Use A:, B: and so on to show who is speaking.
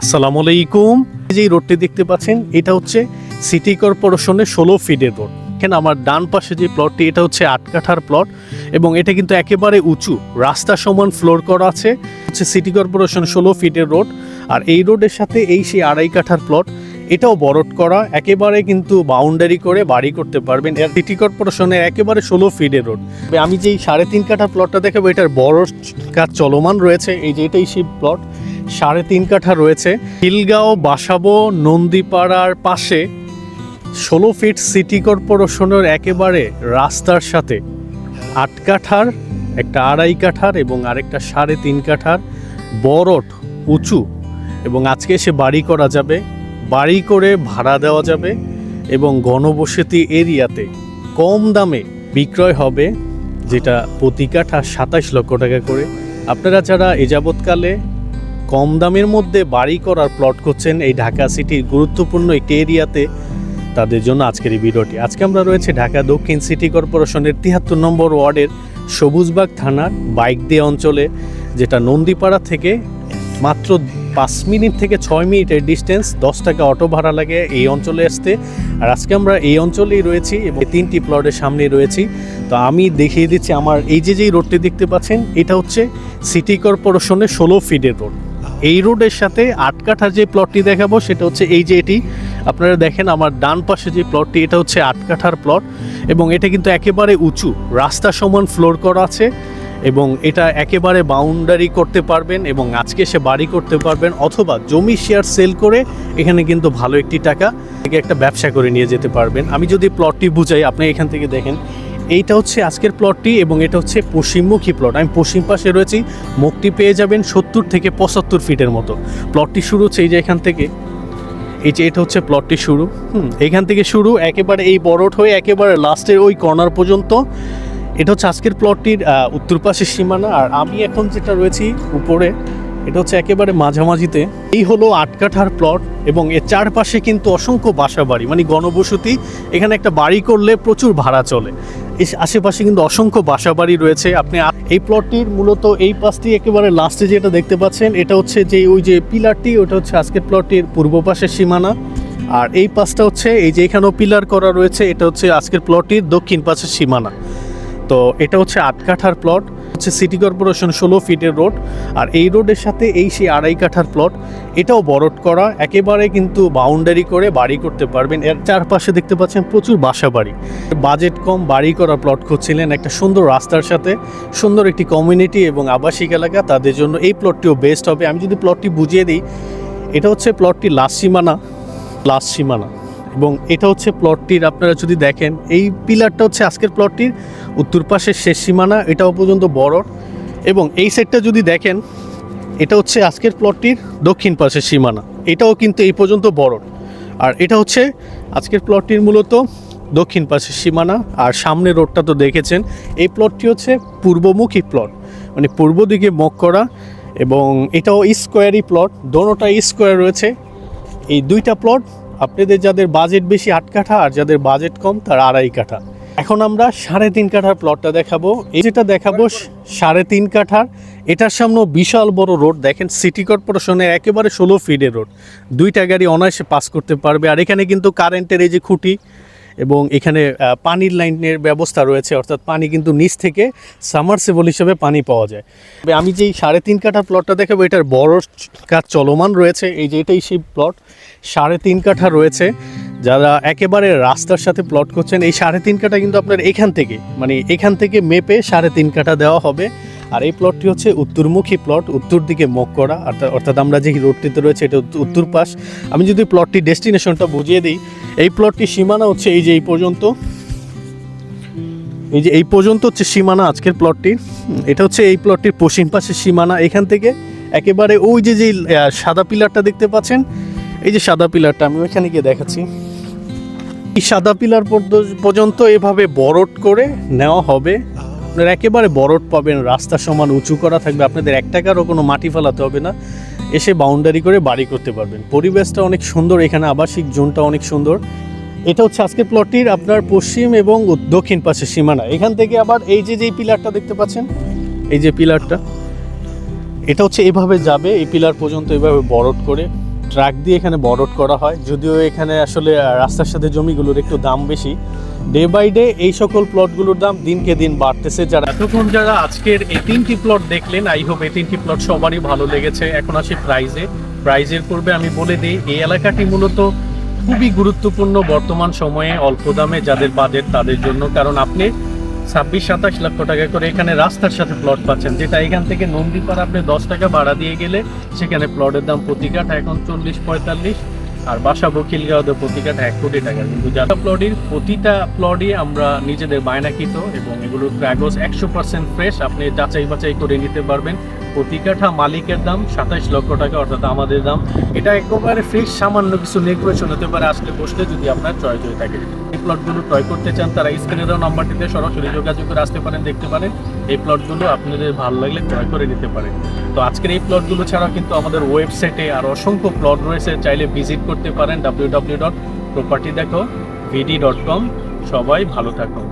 A: আসসালামু আলাইকুম। যে রোডটি দেখতে পাচ্ছেন, এটা হচ্ছে সিটি কর্পোরেশনের ষোলো ফিটের রোড। এখানে আমার ডান পাশে যে প্লটটি, এটা হচ্ছে আট কাঠার প্লট এবং এটা কিন্তু একেবারে উঁচু, রাস্তা সমান ফ্লোর করা আছে। হচ্ছে সিটি কর্পোরেশন ষোলো ফিটের রোড আর এই রোডের সাথে এই সেই আড়াই কাঠার প্লট, এটাও বরট করা, একেবারে কিন্তু বাউন্ডারি করে বাড়ি করতে পারবেন। এর সিটি কর্পোরেশনের একেবারে ষোলো ফিটের রোড। আমি যেই সাড়ে তিন কাঠা প্লটটা দেখাবো, এটার বড় কাজ চলমান রয়েছে। এই যে এটাই সেই প্লট সাড়ে তিন কাঠা রয়েছে। খিলগাঁও বাসাবো, নন্দীপাড়ার পাশে ষোলো ফিট সিটি কর্পোরেশনের একেবারে রাস্তার সাথে আট কাঠার, একটা আড়াই কাঠার এবং আরেকটা সাড়ে তিন কাঠার বরট উঁচু এবং আজকে এসে বাড়ি করা যাবে। বাড়ি করে ভাড়া দেওয়া যাবে এবং গণবসতি এরিয়াতে কম দামে বিক্রয় হবে, যেটা প্রতি কাঠা সাতাশ লক্ষ টাকা করে। আপনারা যারা এ যাবৎকালে কম দামের মধ্যে বাড়ি করার প্লট করছেন এই ঢাকা সিটির গুরুত্বপূর্ণ একটি এরিয়াতে তাদের জন্য আজকের এই ভিডিওটি। আজকে আমরা রয়েছে ঢাকা দক্ষিণ সিটি কর্পোরেশনের তিয়াত্তর নম্বর ওয়ার্ডের সবুজবাগ থানার বাইক দিয়ে অঞ্চলে, যেটা নন্দীপাড়া থেকে মাত্র পাঁচ মিনিট থেকে ছয় মিনিটের ডিস্টেন্স দশ টাকা অটো ভাড়া লাগে এই অঞ্চলে আসতে। আর আজকে আমরা এই অঞ্চলেই রয়েছি এবং তিনটি প্লটের সামনেই রয়েছি। তো আমি দেখিয়ে দিচ্ছি আমার এই যে যেই রোডটি দেখতে পাচ্ছেন, এটা হচ্ছে সিটি কর্পোরেশনের ষোলো ফিটের রোড এই রোডের সাথে আট কাঠার যে প্লটটি দেখাবো, সেটা হচ্ছে এই যে এটি। আপনারা দেখেন আমার ডান পাশে যে প্লটটি এটা হচ্ছে আটকাঠার প্লট এবং এটা কিন্তু একেবারে উঁচু। রাস্তা সমান ফ্লোর করা আছে এবং এটা একেবারে বাউন্ডারি করতে পারবেন এবং আজকে সে বাড়ি করতে পারবেন অথবা জমি শেয়ার সেল করে এখানে কিন্তু ভালো একটি টাকা, থেকে একটা ব্যবসা করে নিয়ে যেতে পারবেন। আমি যদি প্লটটি বুঝাই, আপনি এখান থেকে দেখেন এইটা হচ্ছে আজকের প্লটটি এবং এটা হচ্ছে পশ্চিমমুখী প্লট আমি পশ্চিম পাশে রয়েছি মুখটি পেয়ে যাবেন সত্তর থেকে পঁচাত্তর ফিটের মতো। প্লটটি শুরু হচ্ছে এই যে এখান থেকে। এই যে এটা হচ্ছে প্লটটি শুরু। হুম, এখান থেকে শুরু, একেবারে এই বড়ট হয়ে একেবারে লাস্টের ওই কর্নার পর্যন্ত। এটা হচ্ছে আজকের প্লটটির উত্তর পাশের সীমানা। আর আমি এখন যেটা রয়েছি, উপরে এটা হচ্ছে একেবারে মাঝামাঝিতে। এই হলো আটকাঠার প্লট এবং এর চারপাশে কিন্তু অসংখ্য বাসা বাড়ি মানে গণবসতি। এখানে একটা বাড়ি করলে প্রচুর ভাড়া চলে। আশেপাশে কিন্তু অসংখ্য বাসা বাড়ি রয়েছে। আপনি এই প্লটটির মূলত এই পাশটি একেবারে লাস্টে যেটা দেখতে পাচ্ছেন, এটা হচ্ছে যে ওই যে পিলারটি, ওটা হচ্ছে আজকের প্লটটির পূর্ব পাশের সীমানা। আর এই পাশটা হচ্ছে, এই যে এখানেও পিলার করা রয়েছে, এটা হচ্ছে আজকের প্লটটির দক্ষিণ পাশের সীমানা। তো এটা হচ্ছে আটকাঠার প্লট হচ্ছে সিটি কর্পোরেশন ষোলো ফিটের রোড, আর এই রোডের সাথে এই সেই আড়াই কাঠার প্লট এটাও বরট করা, একেবারে কিন্তু বাউন্ডারি করে বাড়ি করতে পারবেন। এর চারপাশে দেখতে পাচ্ছেন প্রচুর বাসা বাড়ি বাজেট কম, বাড়ি করা প্লট খুঁজছিলেন একটা সুন্দর রাস্তার সাথে, সুন্দর একটি কমিউনিটি এবং আবাসিক এলাকা, তাদের জন্য এই প্লটটিও বেস্ট হবে। আমি যদি প্লটটি বুঝিয়ে দিই, এটা হচ্ছে প্লটটি লাস্ট সীমানা লাস্ট সীমানা। এবং এটা হচ্ছে প্লটটির আপনারা যদি দেখেন, এই পিলারটা হচ্ছে আজকের প্লটটির উত্তর পাশের শেষ সীমানা, এটাও পর্যন্ত বড়। এবং এই সেটটা যদি দেখেন, এটা হচ্ছে আজকের প্লটটির দক্ষিণ পাশের সীমানা, এটাও কিন্তু এই পর্যন্ত বড়। আর এটা হচ্ছে আজকের প্লটটির মূলত দক্ষিণ পাশের সীমানা, আর সামনে রোডটা তো দেখেছেন, এই প্লটটি হচ্ছে পূর্বমুখী প্লট মানে পূর্ব দিকে মুখ করা, এবং এটাও স্কোয়ারই প্লট দোনোটা স্কোয়ার রয়েছে। এই দুইটা প্লট আপনাদের যাদের বাজেট বেশি আট কাঠা আর যাদের বাজেট কম, তার আড়াই কাঠা। এখন আমরা সাড়ে তিন কাঠার প্লটটা দেখাবো। এই যেটা দেখাবো, সাড়ে তিন কাঠার, এটার সামনে বিশাল বড় রোড দেখেন সিটি কর্পোরেশনের একেবারে ষোলো ফিডের রোড দুইটা গাড়ি অনায়াসে পাস করতে পারবে। আর এখানে কিন্তু কারেন্টের এই যে খুঁটি এবং এখানে পানির লাইনের ব্যবস্থা রয়েছে, অর্থাৎ পানি কিন্তু নিচ থেকে সামারসেবল হিসেবে পানি পাওয়া যায়। আমি যেই সাড়ে তিন কাঠা প্লটটা দেখাবো, এটার বড় কাজ চলমান রয়েছে। এই যে এটাই সেই প্লট, সাড়ে তিন কাঠা রয়েছে। যারা একেবারে রাস্তার সাথে প্লট করছেন, এই সাড়ে তিন কাঠা কিন্তু আপনার এখান থেকে মানে এখান থেকে মেপে সাড়ে তিন কাঠা দেওয়া হবে। আর এই প্লটটি হচ্ছে উত্তরমুখী প্লট উত্তর দিকে মুখ করা। অর্থাৎ আমরা যে রোডটিতে রয়েছে এটা উত্তর পাশ। আমি যদি প্লটটি ডেস্টিনেশনটা বুঝিয়ে দিই এই প্লটটির সীমানা হচ্ছে এই যে এই পর্যন্ত। এই যে এই পর্যন্ত হচ্ছে সীমানা আজকের প্লটটির হুম, এটা হচ্ছে এই প্লটটির পশ্চিম পাশের সীমানা এখান থেকে। একেবারে ওই যে যে সাদা পিলারটা দেখতে পাচ্ছেন এই যে সাদা পিলারটা আমি ওইখানে গিয়ে দেখাচ্ছি। এই সাদা পিলার পর্যন্ত এভাবে বরট করে নেওয়া হবে। আপনারা একেবারে বরট পাবেন, রাস্তা সমান উঁচু করা থাকবে, আপনাদের এক টাকারও কোনো মাটি ফেলাতে হবে না। এসে বাউন্ডারি করে বাড়ি করতে পারবেন। পরিবেশটা অনেক সুন্দর, এখানে আবাসিক জোনটা অনেক সুন্দর। এটা হচ্ছে আজকের প্লটটির আপনার পশ্চিম এবং দক্ষিণ পাশের সীমানা। এখান থেকে আবার এই যে যেই পিলারটা দেখতে পাচ্ছেন, এই যে পিলারটা এটা হচ্ছে এভাবে যাবে, এই পিলার পর্যন্ত এভাবে বরট করে। ট্রাক দিয়ে এখানে বরট করা হয়। যদিও এখানে আসলে রাস্তার সাথে জমিগুলোর একটু দাম বেশি। ডে বাই ডে এই সকল প্লটগুলোর দাম দিনকে দিন বাড়তেছে। যারা এতক্ষণ যারা আজকের এই তিনটি প্লট দেখলেন আই হোপ এই তিনটি প্লট সবারই ভালো লেগেছে। এখন আসি প্রাইজে প্রাইজের পূর্বে আমি বলে দিই, এই এলাকাটি মূলত খুবই গুরুত্বপূর্ণ বর্তমান সময়ে অল্প দামে যাদের বাজেট তাদের জন্য। কারণ আপনি ছাব্বিশ, সাতাশ লক্ষ টাকা করে এখানে রাস্তার সাথে প্লট পাচ্ছেন, যেটা এখান থেকে নন্দীপাড়া আপনি দশ টাকা ভাড়া দিয়ে গেলে সেখানে প্লটের দাম প্রতি কাঠা এখন চল্লিশ, পঁয়তাল্লিশ, আর বাসা বকিলগাঁওতে প্রতি কাঠা এক কোটি টাকা। কিন্তু যারা প্লটের প্রতিটা প্লটই আমরা নিজেদের বায়নাকৃত এবং এগুলোর কাগজ একশো পার্সেন্ট ফ্রেশ আপনি যাচাই বাছাই করে নিতে পারবেন। প্রতি কাঠা মালিকের দাম সাতাশ লক্ষ টাকা, অর্থাৎ আমাদের দাম। এটা একেবারে ফ্রেশ সামান্য কিছু নেগোয়েশন হতে পারে, আসলে বসলে যদি আপনার চয়েস হয়ে থাকে। এই প্লটগুলো ক্রয় করতে চান, তারা স্ক্রিনে দেওয়া নাম্বারটিতে সরাসরি যোগাযোগ করে আসতে পারেন, দেখতে পারেন। এই প্লটগুলো আপনাদের ভালো লাগলে ক্রয় করে নিতে পারেন। তো আজকের এই প্লটগুলো ছাড়াও কিন্তু আমাদের ওয়েবসাইটে আর অসংখ্য প্লট রয়েছে, চাইলে ভিজিট করতে পারেন ডাব্লিউ ডাব্লিউ ডট প্রপার্টি দেখো ভিডি ডট কম সবাই ভালো থাকুন।